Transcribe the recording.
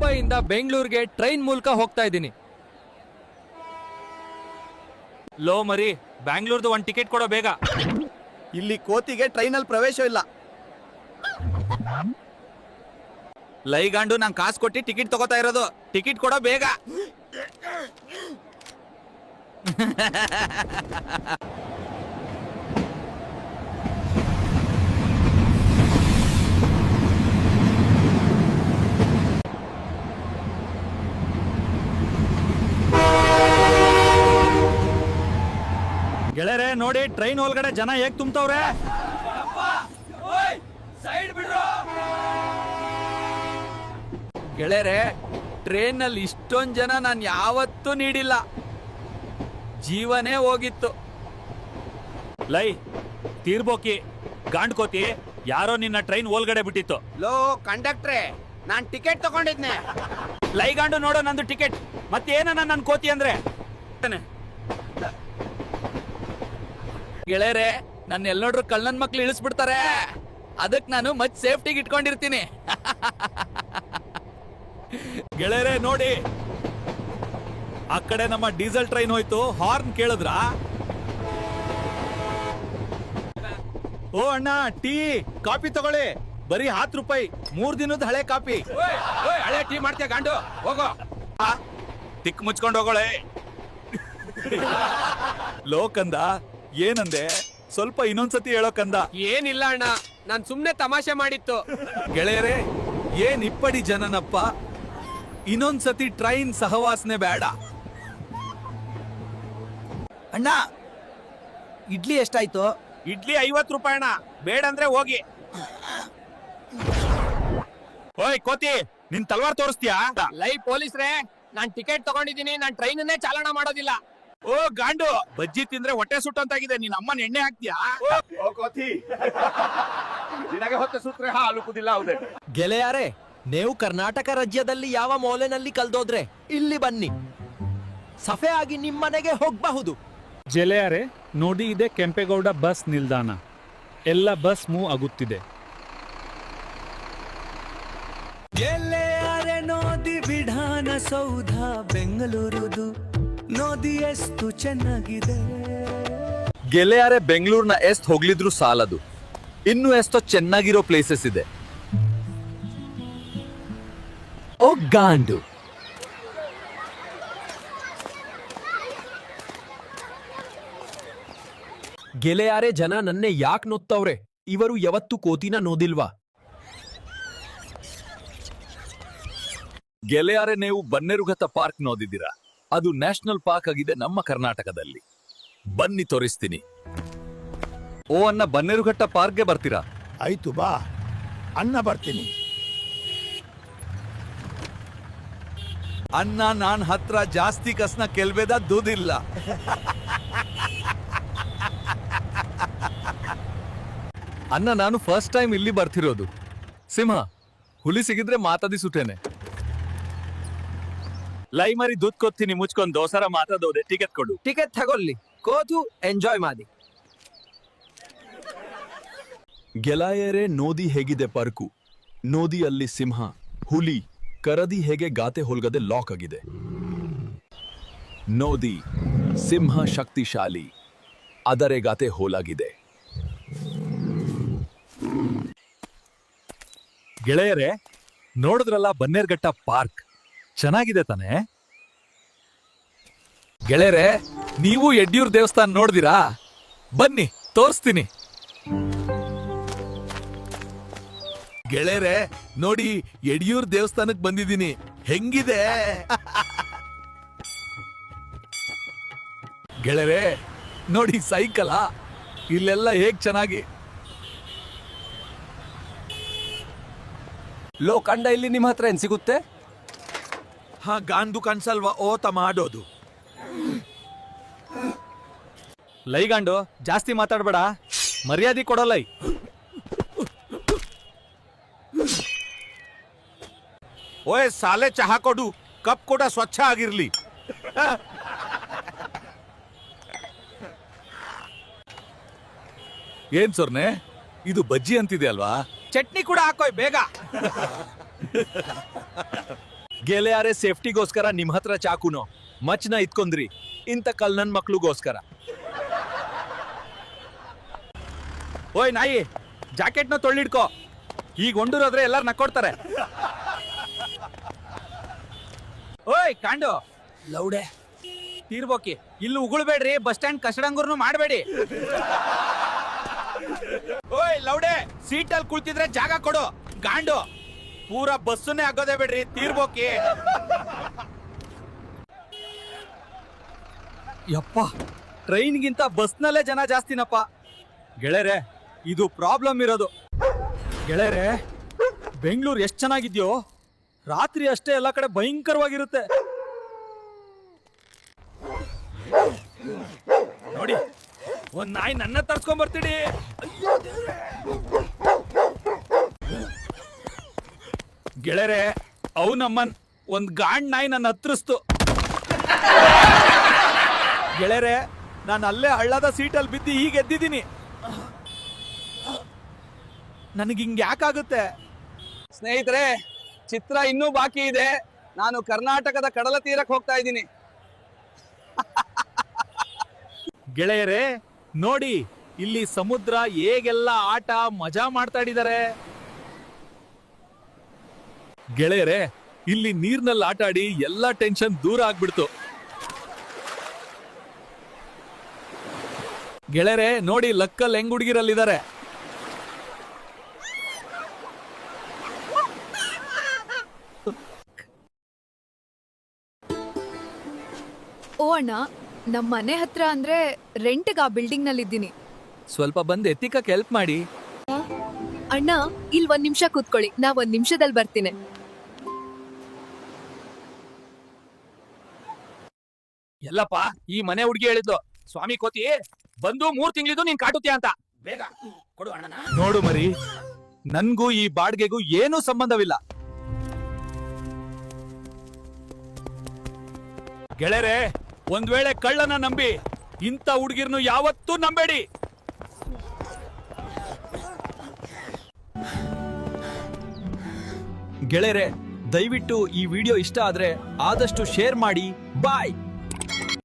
ಮುಂಬೈಯಿಂದ ಬೆಂಗಳೂರಿಗೆ ಟ್ರೈನ್ ಮೂಲಕ ಹೋಗ್ತಾ ಇದ್ದೀನಿ. ಲೋ ಮರಿ ಬ್ಯಾಂಗ್ಳೂರ್ದು ಒಂದು ಟಿಕೆಟ್ ಕೊಡೋ ಬೇಗ. ಇಲ್ಲಿ ಕೋತಿಗೆ ಟ್ರೈನಲ್ಲಿ ಪ್ರವೇಶ ಇಲ್ಲ. ಲೈಗಾಂಡು ನಾನು ಕಾಸು ಕೊಟ್ಟು ಟಿಕೆಟ್ ತಗೋತಾ ಇರೋದು. ಟಿಕೆಟ್ ಕೊಡೋ ಬೇಗ. ಗೆಳೆಯರೆ ನೋಡಿ ಟ್ರೈನ್ ಒಳಗಡೆ ಜನ ಹೇಗ್ ತುಂಬ್ತವ್ರೆ? ಗೆಳೆಯರೆ ಟ್ರೈನಲ್ಲಿ ಇಷ್ಟೊಂದ್ ಜನ ನಾನು ಯಾವತ್ತೂ ನೀಡಿಲ್ಲ. ಜೀವನೇ ಹೋಗಿತ್ತು. ಲೈ ತೀರ್ಬೋಕಿ ಗಾಂಡ್ಕೋತಿ ಯಾರೋ ನಿನ್ನ ಟ್ರೈನ್ ಒಳಗಡೆ ಬಿಟ್ಟಿತ್ತು. ಲೋ ಕಂಡಕ್ಟ್ರೆ ನಾನ್ ಟಿಕೆಟ್ ತಗೊಂಡಿದ್ನೆ. ಲೈಗಾಂಡು ನೋಡೋ ನಂದು ಟಿಕೆಟ್ ಮತ್ತೇನ ನನ್ನ ಕೋತಿ ಅಂದ್ರೆ? ಗೆಳೆಯರೆ ನನ್ನ ಎಲ್ ನೋಡ್ರು ಕಳ್ಳನ್ ಮಕ್ಳು ಇಳಿಸ್ಬಿಡ್ತಾರೆ. ಅದಕ್ ನಾನು ಮತ್ ಸೇಫ್ಟಿಗೆ ಇಟ್ಕೊಂಡಿರ್ತೀನಿ. ಗೆಳೆಯರೆ, ನೋಡಿ. ಆ ಕಡೆ ನಮ್ಮ ಡೀಸೆಲ್ ಟ್ರೈನ್ ಹೋಯ್ತು. ಹಾರ್ನ್ ಕೇಳಿದ್ರ? ಓ ಅಣ್ಣ, ಟೀ, ಕಾಫಿ ತಗೊಳ್ಳಿ. ಬರೀ ಹತ್ತು ರೂಪಾಯಿ, ಮೂರ್ ದಿನದ ಹಳೆ ಕಾಫಿ. ಹಳೆ ಟೀ ಮಾಡ್ತೀಯ ಗಾಂಡು? ಹೋಗೋ. ತಿಕ್ ಮುಚ್ಕೊಂಡು ಹೋಗೋಳೆ. ಲೋಕಂದ ಏನಂದೆ? ಸ್ವಲ್ಪ ಇನ್ನೊಂದ್ಸತಿ ಹೇಳೋ ಕಂದ ಏನಿಲ್ಲ ಅಣ್ಣ ನಾನ್ ಸುಮ್ನೆ ತಮಾಷೆ ಮಾಡಿತ್ತು. ಗೆಳೆಯರೇ ಏನ್ ಇಪ್ಪಡಿ ಜನನಪ್ಪ? ಇನ್ನೊಂದ್ಸತಿ ಟ್ರೈನ್ ಸಹವಾಸನೆ ಬೇಡ. ಅಣ್ಣ ಇಡ್ಲಿ ಎಷ್ಟಾಯ್ತು? ಇಡ್ಲಿ ಐವತ್ತು ರೂಪಾಯಿ ಅಣ್ಣ ಬೇಡ ಅಂದ್ರೆ ಹೋಗಿ. ಓಯ್ ಕೋತಿ ನಿನ್ ತಲ್ವಾರ್ ತೋರಿಸ್ತೀಯಾ? ಲೈ ಪೊಲೀಸ್ರೇ ನಾನ್ ಟಿಕೆಟ್ ತಗೊಂಡಿದ್ದೀನಿ ನಾನ್ ಟ್ರೈನನ್ನೇ ಚಾಲನ ಮಾಡೋದಿಲ್ಲ. ಓ ಗಾಂಡು ಬಜ್ಜಿ ತಿಂದ್ರೆ ಹೊಟ್ಟೆ ಸುಟ್ಟಂತಾಗಿದೆ ನೀನ್ ಅಮ್ಮನ ಎಣ್ಣೆ ಹಾಕ್ತೀಯಾ? ಗೆಳೆಯಾರೆ ನೀವು ಕರ್ನಾಟಕ ರಾಜ್ಯದಲ್ಲಿ ಯಾವ ಮೂಲೆನಲ್ಲಿ ಕಲ್ದೋದ್ರೆ ಇಲ್ಲಿ ಬನ್ನಿ. ಸಫೆ ಆಗಿ ನಿಮ್ಮನೆಗೆ ಹೋಗಬಹುದು. ಗೆಳೆಯರೆ ನೋಡಿ ಇದೆ ಕೆಂಪೇಗೌಡ ಬಸ್ ನಿಲ್ದಾಣ. ಎಲ್ಲ ಬಸ್ ಮೂವ್ ಆಗುತ್ತಿದೆ. ಗೆಳೆಯರೆ ನೋದಿ ವಿಧಾನಸೌಧ ಬೆಂಗಳೂರುದು. ನೋದಿ ಎಷ್ಟು ಚೆನ್ನಾಗಿದೆ. ಗೆಳೆಯರೆ ಬೆಂಗಳೂರಿನ ಎಷ್ಟ್ ಹೋಗ್ಲಿದ್ರು ಸಾಲದು. ಇನ್ನು ಎಷ್ಟೋ ಚೆನ್ನಾಗಿರೋ ಪ್ಲೇಸಸ್ ಇದೆ. ಓ ಗಾಂಡು ಗೆಳೆಯಾರೆ ಜನ ನನ್ನೆ ಯಾಕ್ ನೋತ್ತವ್ರೆ? ಇವರು ಯಾವತ್ತು ಕೋತಿನ ನೋದಿಲ್ವಾ? ಗೆಳೆಯಾರೆ, ನೀವು ಬನ್ನೇರುಘಟ್ಟ ಪಾರ್ಕ್ ನೋಡಿದ್ದೀರಾ ಅದು ನ್ಯಾಷನಲ್ ಪಾರ್ಕ್ ಆಗಿದೆ ನಮ್ಮ ಕರ್ನಾಟಕದಲ್ಲಿ. ಬನ್ನಿ ತೋರಿಸ್ತೀನಿ. ಓ ಅನ್ನ ಬನ್ನೇರುಘಟ್ಟ ಪಾರ್ಕ್ಗೆ ಬರ್ತೀರಾ? ಆಯ್ತು ಬಾ. ಅನ್ನ ಬರ್ತೀನಿ. ಅನ್ನ ನಾನ್ ಹತ್ರ ಜಾಸ್ತಿ ಕಸ್ನ ಕೆಲ್ಬೇದ ದೂದಿಲ್ಲ. ಅನ್ನ ನಾನು ಫಸ್ಟ್ ಟೈಮ್ ಇಲ್ಲಿ ಬರ್ತಿರೋದು. ಸಿಂಹ ಹುಲಿ ಸಿಗಿದ್ರೆ ಮಾತಾದಿ ಸುಟ್ಟೇನೆ ಲೈ ಮರಿ ದುಡ್ಡು ಕೊತ್ತೀನಿ ಮುಚ್ಕೊಂಡು ದೋಸರ ಮಾತಾಡೋದೆ ಟಿಕೆಟ್ ಕೊಡು. ಟಿಕೆಟ್ ತಗೊಳ್ಳಿ. ಕೋತು ಎಂಜಾಯ್ ಮಾಡಿ. ಗೆಲಾಯರೆ ನೋದಿ ಹೇಗಿದೆ ಪರ್ಕು? ನೋದಿಯಲ್ಲಿ ಸಿಂಹ ಹುಲಿ ಕರದಿ ಹೇಗೆ ಗಾತೆ ಹೊಲ್ಗದೆ ಲಾಕ್ ಆಗಿದೆ. ನೋದಿ ಸಿಂಹ ಶಕ್ತಿಶಾಲಿ ಅದರೆ ಗಾತೆ ಹೋಲಾಗಿದೆ. ಗೆಳೆಯರೆ ನೋಡಿದ್ರಲ್ಲ ಬನ್ನೇರ್ಘಟ್ಟ ಪಾರ್ಕ್? ಚೆನ್ನಾಗಿದೆ ತಾನೆ? ಗೆಳೆಯರೆ ನೀವು ಯಡ್ಯೂರ್ ದೇವಸ್ಥಾನ ನೋಡ್ದಿರಾ? ಬನ್ನಿ ತೋರಿಸ್ತೀನಿ. ಗೆಳೆಯರೆ ನೋಡಿ ಯಡಿಯೂರ್ ದೇವಸ್ಥಾನಕ್ಕೆ ಬಂದಿದ್ದೀನಿ. ಹೆಂಗಿದೆ? ಗೆಳೆಯರೆ ನೋಡಿ ಸೈಕಲ? ಇಲ್ಲೆಲ್ಲ ಹೇಗ್ ಚೆನ್ನಾಗಿ? ಲೋ ಕಂಡ ಇಲ್ಲಿ ನಿಮ್ಮ ಹತ್ರ ಏನ್ ಸಿಗುತ್ತೆ? ಹಾ ಗಾಂದು ಕನ್ಸಲ್ವಾ? ಓತ ಮಾಡೋದು. ಲೈಗಾಂಡು ಜಾಸ್ತಿ ಮಾತಾಡ್ಬೇಡ. ಮರ್ಯಾದೆ ಕೊಡೋಲೈ ಓಯ್ ಸಾಲೆ ಚಹಾ ಕೊಡು. ಕಪ್ ಕೂಡ ಸ್ವಚ್ಛ ಆಗಿರ್ಲಿ. ಏನ್ ಸೊರ್ನೆ? ಇದು ಬಜ್ಜಿ ಅಂತಿದೆ ಅಲ್ವಾ? ಚಟ್ನಿ ಕೂಡ ಹಾಕೋಯ್ ಬೇಗ. ಗೆಳೆಯಾರೆ ಸೇಫ್ಟಿಗೋಸ್ಕರ ನಿಮ್ಮ ಹತ್ರ ಚಾಕುನೋ? ಮಚ್ನ ಇತ್ಕೊಂಡ್ರಿ. ಇಂಥ ಕಲ್ ನನ್ ಮಕ್ಳಿಗೋಸ್ಕರ. ಓಯ್ ನಾಯಿ ಜಾಕೆಟ್ನ ತೊಳ್ಳಿಡ್ಕೋ. ಈಗ ಹೊಂಡೂರಾದ್ರೆ ಎಲ್ಲಾರು ನಕ್ಕೊಡ್ತಾರೆ. ಓಯ್ ಕಾಂಡು. ಲೌಡೆ. ತೀರ್ಬೋಕಿ ಇಲ್ಲಿ ಉಗುಳ್ಬೇಡ್ರಿ ಬಸ್ ಸ್ಟ್ಯಾಂಡ್ ಕಸಡಂಗೂರ್ನು ಮಾಡಬೇಡಿ. ಓಯ್ ಲೌಡೆ ಸೀಟಲ್ಲಿ ಕುಳ್ತಿದ್ರೆ ಜಾಗ ಕೊಡು. ಗಾಂಡು ಪೂರಾ ಬಸ್ಸನ್ನೇ ಆಗೋದೇ ಬಿಡ್ರಿ, ತೀರ್ಬೋಕಿ. ಯಪ್ಪ, ಟ್ರೈನ್ಗಿಂತ ಬಸ್ನಲ್ಲೇ ಜನ ಜಾಸ್ತಿನಪ್ಪ. ಗೆಳೆಯರೆ ಇದು ಪ್ರಾಬ್ಲಮ್ ಇರೋದು. ಗೆಳೆಯರೆ ಬೆಂಗಳೂರು ಎಷ್ಟು ಚೆನ್ನಾಗಿದ್ಯೋ, ರಾತ್ರಿ ಅಷ್ಟೇ ಎಲ್ಲ ಕಡೆ ಭಯಂಕರವಾಗಿರುತ್ತೆ. ನೋಡಿ, ಒಂದ್ ನಾಯಿ ನನ್ನ ತರ್ಸ್ಕೊಂಡ್ ಬರ್ತೀಡಿ. ಗೆಳೆಯರೆ ಅವು ನಮ್ಮನ್ ಒಂದ್ ಗಾಂಡ್ ನಾಯಿ ನನ್ನ ಹತ್ರಿಸ್ತು. ಗೆಳರೆ ನಾನು ಅಲ್ಲೇ ಹಳ್ಳದ ಸೀಟಲ್ಲಿ ಬಿದ್ದು ಈಗ ಎದ್ದಿದ್ದೀನಿ. ನನಗೆ ಹಿಂಗೆ ಯಾಕಾಗುತ್ತೆ? ಸ್ನೇಹಿತರೆ ಚಿತ್ರ ಇನ್ನೂ ಬಾಕಿ ಇದೆ. ನಾನು ಕರ್ನಾಟಕದ ಕಡಲ ತೀರಕ್ಕೆ ಹೋಗ್ತಾ ಇದ್ದೀನಿ. ಗೆಳೆಯರೇ ನೋಡಿ ಇಲ್ಲಿ ಸಮುದ್ರ ಹೇಗೆಲ್ಲ ಆಟ ಮಜಾ ಮಾಡ್ತಾ ಇದ್ದಾರೆ. ಗೆಳೆಯರೇ ಇಲ್ಲಿ ನೀರ್ನಲ್ಲಿ ಆಟ ಆಡಿ ಎಲ್ಲ ಟೆನ್ಷನ್ ದೂರ ಆಗ್ಬಿಡ್ತು. ಗೆಳೆಯರೆ ನೋಡಿ ಲಕ್ಕಲ್ ಹೆಂಗ್ ಹುಡುಗಿರಲ್ಲಿದ್ದಾರೆ ಓ ಅಣ್ಣ ನಮ್ಮ ಮನೆ ಹತ್ರ ಅಂದ್ರೆ ರೆಂಟ್ಗೆ ಆ ಬಿಲ್ಡಿಂಗ್ನಲ್ಲಿ ಇದ್ದೀನಿ ಸ್ವಲ್ಪ ಬಂದು ಎತ್ತಿಕಕ್ಕೆ ಹೆಲ್ಪ್ ಮಾಡಿ. ಅಣ್ಣ ಇಲ್ಲಿ ಒಂದ್ ನಿಮಿಷ ಕೂತ್ಕೊಳ್ಳಿ ನಾ ಒಂದ್ ನಿಮಿಷದಲ್ಲಿ ಬರ್ತೀನಿ. ಎಲ್ಲಪ್ಪ ಈ ಮನೆ ಹುಡುಗಿ ಹೇಳಿದ್ಲು. ಸ್ವಾಮಿ ಕೋತಿ ಬಂದು ಮೂರ್ ತಿಂಗಳಿದ್ದು ನೀನ್ ಕಾಟುತ್ತೀಯ ಅಂತ. ಬೇಗ ಕೊಡು ಅಣ್ಣನ. ನೋಡು ಮರಿ ನನ್ಗೂ ಈ ಬಾಡ್ಗೆಗೂ ಏನೂ ಸಂಬಂಧವಿಲ್ಲ. ಗೆಳೆರೆ ಒಂದ್ ವೇಳೆ ಕಳ್ಳನ ನಂಬಿ ಇಂಥ ಹುಡುಗಿರ್ನು ಯಾವತ್ತೂ ನಂಬೇಡಿ. ಗೆಳೆಯರೆ ದಯವಿಟ್ಟು ಈ ವಿಡಿಯೋ ಇಷ್ಟ ಆದ್ರೆ ಆದಷ್ಟು ಶೇರ್ ಮಾಡಿ. ಬಾಯ್.